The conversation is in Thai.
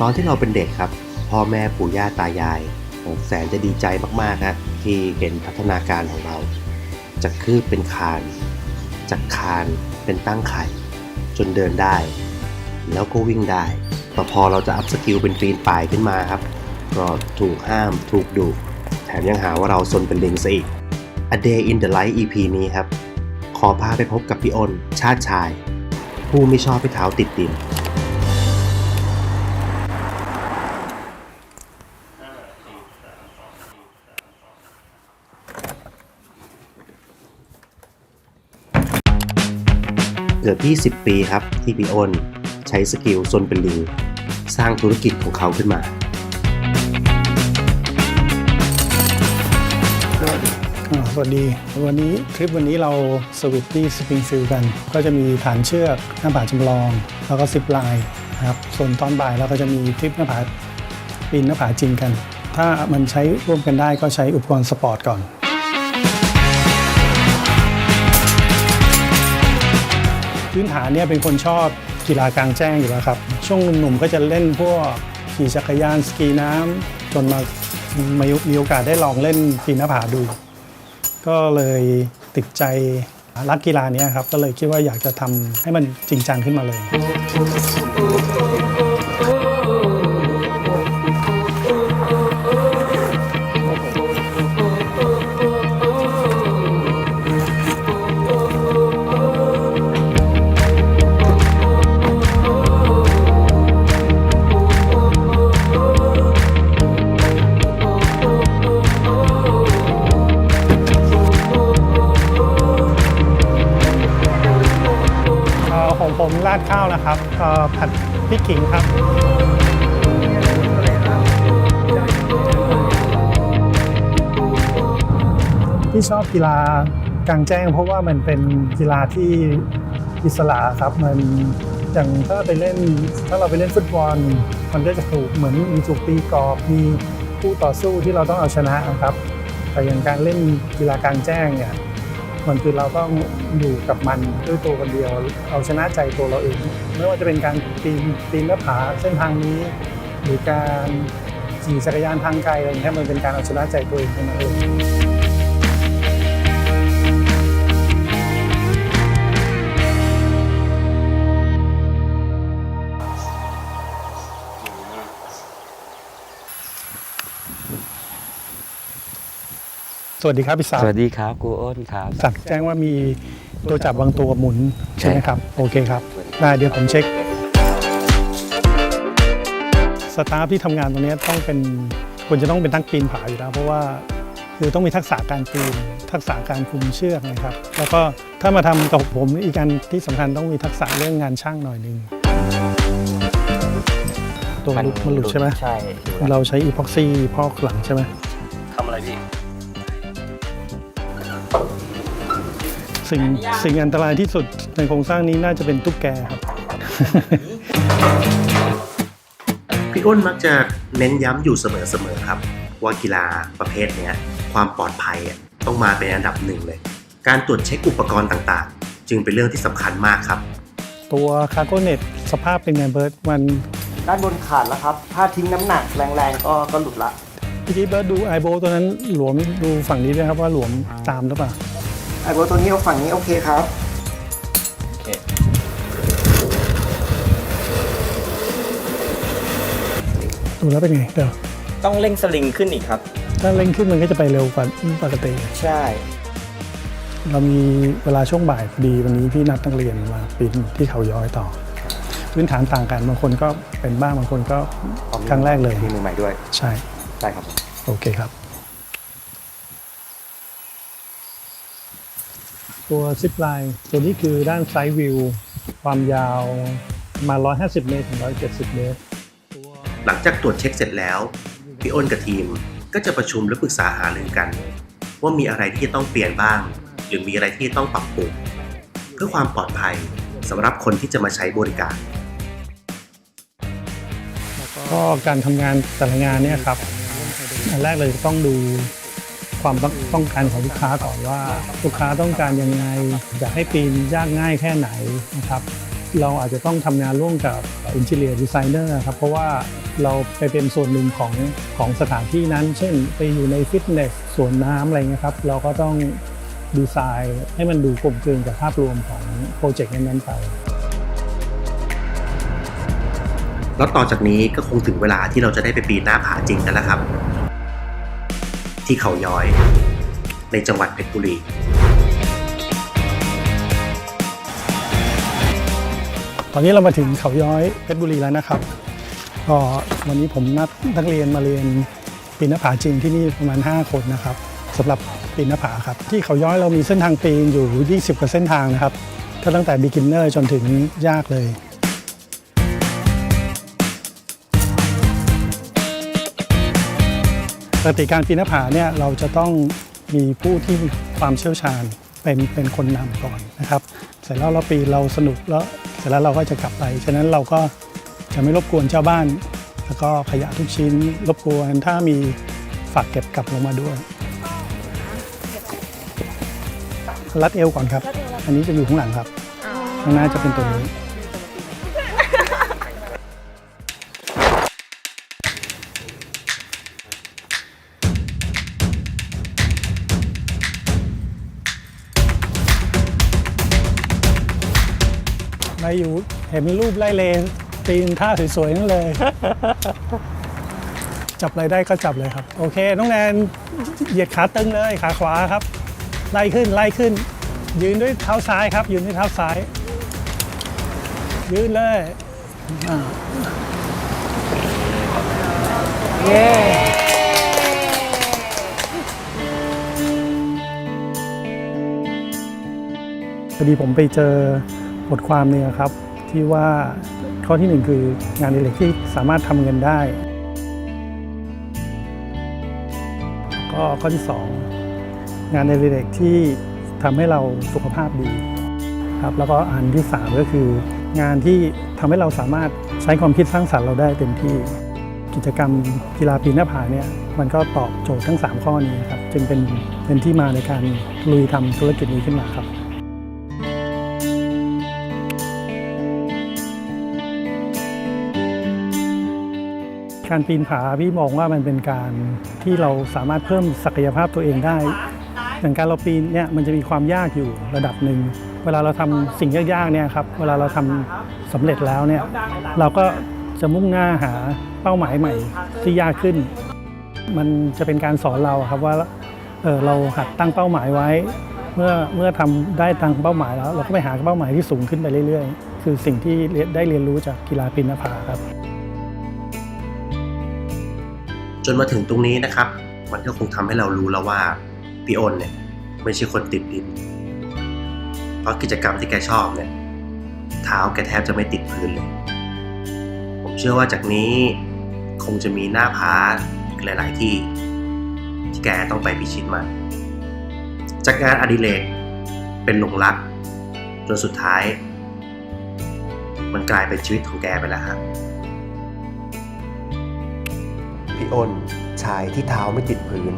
ตอนที่เราเป็นเด็กครับ พ่อแม่ปู่ย่าตายายแสนจะดีใจมากๆฮะที่เห็นพัฒนาการของเรา จากคืบเป็นคาน จากคานเป็นตั้งไข่ จนเดินได้ แล้วก็วิ่งได้ แต่พอเราจะอัพสกิลเป็นปีนป่ายขึ้นมาครับ ก็ถูกห้ามถูกดุแถมยังหาว่าเราซนเป็นลิงซะอีก A Day in the Life EP นี้ครับ ขอพาไปพบกับพี่อ้นชาติชาย ผู้ไม่ชอบให้เท้าติดดิน กือบ 20 ปีครับ ที่พี่อ้นใช้สกิลซนเป็นลิงสร้างธุรกิจของเขาขึ้นมา อ่าสวัสดี วันนี้ทริปวันนี้เราสวิตที่สปริงฟิลด์กัน ก็จะมีฐานเชือกหน้าผาจำลอง แล้วก็ซิปไลน์นะครับส่วนตอนบ่ายเราก็จะมีทริปหน้าผาปีนหน้าผาจริงกัน ถ้ามันใช้ร่วมกันได้ก็ใช้อุปกรณ์สปอร์ตก่อน พื้นฐานเนี่ยเป็นคนชอบกีฬากลางแจ้งอยู่แล้วครับ ช่วงหนุ่มๆก็จะเล่นพวกขี่จักรยานสกีน้ำจนมามีมีโอกาสได้ลองเล่นปีนหน้าผาดู ก็เลยติดใจรักกีฬานี้ครับ ก็เลยคิดว่าอยากจะทำให้มันจริงจังขึ้นมาเลย ผัดพริกขิงครับที่ชอบกีฬากลางแจ้ง เพราะว่ามันเป็นกีฬาที่อิสระครับมันอย่างถ้าไปเล่นถ้าเราไปเล่นฟุตบอลมันก็จะถูกเหมือนมีถูกตีกรอบมีคู่ต่อสู้ที่เราต้องเอาชนะนะครับ แต่อย่างการเล่นกีฬากลางแจ้งเนี่ย มันคือเราต้องอยู่กับมันด้วยตัวคนเดียว เอาชนะใจตัวเราเอง ไม่ว่าจะเป็นการปีนปีนหน้าผาเส้นทางนี้ หรือการขี่จักรยานทางไกลอะไรอย่างเงี้ยมันเป็นการเอาชนะใจตัวเองเท่านั้นเอง วัสดีครับพี่สาวสวัสดีครับครูอ้นครับสักแจ้งว่ามีตัวจับบางตัวหมุนใช่ไหมครับ โอเคครับได้เดี๋ยวผมเช็ค สตาฟที่ทำงานตรงนี้ต้องเป็นควรจะต้องเป็นนักปีนผาอยู่แล้ว เพราะว่าคือต้องมีทักษะการปีน ทักษะการคุมเชือกนะครับ แล้วก็ถ้ามาทำกับผมอีกการที่สำคัญต้องมีทักษะเรื่องงานช่างหน่อยหนึงตัวมันหลุดมันหลุดใช่ไหมใช่เราใช้อีพ็อกซี่พอกหลังใช่ไหมทำอะไรพี่ สิ่งสิ่งอันตรายที่สุดในโครงสร้างนี้น่าจะเป็นตุ๊กแกครับ พี่อ้นมักจะเน้นย้ำอยู่เสมอๆครับ ว่ากีฬาประเภทเนี้ยความปลอดภัยอะต้องมาเป็นอันดับหนึ่งเลย การตรวจเช็คอุปกรณ์ต่างๆ จึงเป็นเรื่องที่สำคัญมากครับ ตัวคาร์โกเน็ตสภาพเป็นไงเบิร์ตมันด้านบนขาดแล้วครับ ถ้าทิ้งน้ำหนักแรงๆก็ก็หลุดละเมื่อกี้เบิร์ตดูไอโบตัวนั้นหลวมดูฝั่งนี้ด้วยครับว่าหลวมตามหรือเปล่า ไอ้โบตัวนี้เอาฝั่งนี้โอเคครับดูแล้วเป็นไงเดี๋ยวต้องเร่งสลิงขึ้นอีกครับ ถ้าเร่งขึ้นมันก็จะไปเร็วกว่าปกติ ใช่ เรามีเวลาช่วงบ่ายพอดีวันนี้พี่นัดนักเรียนมาปีนที่เขาย้อยต่อ พื้นฐานต่างกันบางคนก็เป็นบ้างบางคนก็ครั้งแรกเลยมีมือใหม่ด้วย ใช่ ได้ครับ โอเคครับ ตัวซิปไลน์ตัวนี้คือด้านไซด์วิว ความยาวประมาณ150 เมตรถึง 170 เมตร หลังจากตรวจเช็คเสร็จแล้ว พี่อ้นกับทีมก็จะประชุมและปรึกษาหารือกัน ว่ามีอะไรที่จะต้องเปลี่ยนบ้าง หรือมีอะไรที่จะต้องปรับปรุงเพื่อความปลอดภัยสำหรับคนที่จะมาใช้บริการ ก็การทำงานแต่ละงานเนี่ยครับ อันแรกเลยต้องดู ความต้องต้องการของลูกค้าก่อนว่า ลูกค้าต้องการยังไงอยากให้ปีนยากง่ายแค่ไหนนะครับเราอาจจะต้องทำงานร่วมกับ Interior Designer ครับเพราะว่าเราไปเป็นส่วนหนึ่งของของสถานที่นั้น เช่น ไปอยู่ในฟิตเนสสวนน้ำอะไรเงี้ยครับ เราก็ต้องดีไซน์ให้มันดูกลมกลืนกับภาพรวมของโปรเจกต์นั้นๆไป แล้วต่อจากนี้ก็คงถึงเวลาที่เราจะได้ไปปีนหน้าผาจริงกันแล้วครับ ที่เขาย้อย ในจังหวัดเพชรบุรี ตอนนี้เรามาถึงเขาย้อยเพชรบุรีแล้วนะครับก็วันนี้ผมนัดนักเรียนมาเรียนปีนหน้าผาจริงที่นี่ประมาณ 5 คนนะครับสำหรับปีนหน้าผาครับ ที่เขาย้อยเรามีเส้นทางปีนอยู่ 20กว่าเส้นทางนะครับก็ตั้งแต่ beginner จนถึงยากเลย กติการปีนหน้าผาเนี่ยเราจะต้องมีผู้ที่มีความเชี่ยวชาญเป็นเป็นคนนำก่อนนะครับ เสร็จแล้วเราปีเราสนุกแล้วเสร็จแล้วเราก็จะกลับไป ฉะนั้นเราก็จะไม่รบกวนเจ้าบ้าน แล้วก็ขยะทุกชิ้นรบกวนถ้ามีฝากเก็บกลับลงมาด้วย รัดเอวก่อนครับ อันนี้จะอยู่ข้างหลังครับ ข้างหน้าจะเป็นตัวนี้ ไล่อยู่เห็นรูปไล่เลนตีนท่าสวยๆนั่นเลย จับอะไรได้ก็จับเลยครับ โอเค น้องแนนเหยียดขาตึงเลยขาขวาครับ ไล่ขึ้นไล่ขึ้น ยืนด้วยเท้าซ้ายครับ ยืนด้วยเท้าซ้าย ยืนเลยอ่าเย้พอดีผมไปเจอ บทความเนี่ยครับที่ว่าข้อที่หนึ่งคืองานอดิเรกที่สามารถทำเงินได้ ก็ข้อที่สองงานอดิเรกที่ทำให้เราสุขภาพดีครับแล้วก็อันที่สามก็คืองานที่ทำให้เราสามารถใช้ความคิดสร้างสรรค์เราได้เต็มที่ กิจกรรมกีฬาปีนหน้าผาเนี่ยมันก็ตอบโจทย์ทั้ง 3 ข้อนี้ครับจึงเป็นเป็นที่มาในการลุยทำธุรกิจนี้ขึ้นมาครับ การปีนผาพี่มองว่ามันเป็นการที่เราสามารถเพิ่มศักยภาพตัวเองได้ อย่างการเราปีนเนี่ยมันจะมีความยากอยู่ระดับหนึ่ง เวลาเราทำสิ่งยากๆเนี่ยครับ เวลาเราทำสำเร็จแล้วเนี่ยเราก็จะมุ่งหน้าหาเป้าหมายใหม่ที่ยากขึ้น มันจะเป็นการสอนเราครับว่าเออเราหัดตั้งเป้าหมายไว้ เมื่อเมื่อทำได้ตั้งเป้าหมายแล้ว เราก็ไปหาเป้าหมายที่สูงขึ้นไปเรื่อย ๆ คือสิ่งที่ได้เรียนรู้จากกีฬาปีนผาครับ จนมาถึงตรงนี้นะครับ มันก็คงทำให้เรารู้แล้วว่าพี่อ้นเนี่ยไม่ใช่คนติดดิน เพราะกิจกรรมที่แกชอบเนี่ยเท้าแกแทบจะไม่ติดพื้นเลย ผมเชื่อว่าจากนี้คงจะมีหน้าผาหลาย ๆ ที่ที่แกต้องไปพิชิตมัน จากงานอดิเรกเป็นหลงรักจนสุดท้าย มันกลายเป็นชีวิตของแกไปแล้วครับ พี่อ้นชายที่เท้าไม่ติดพื้น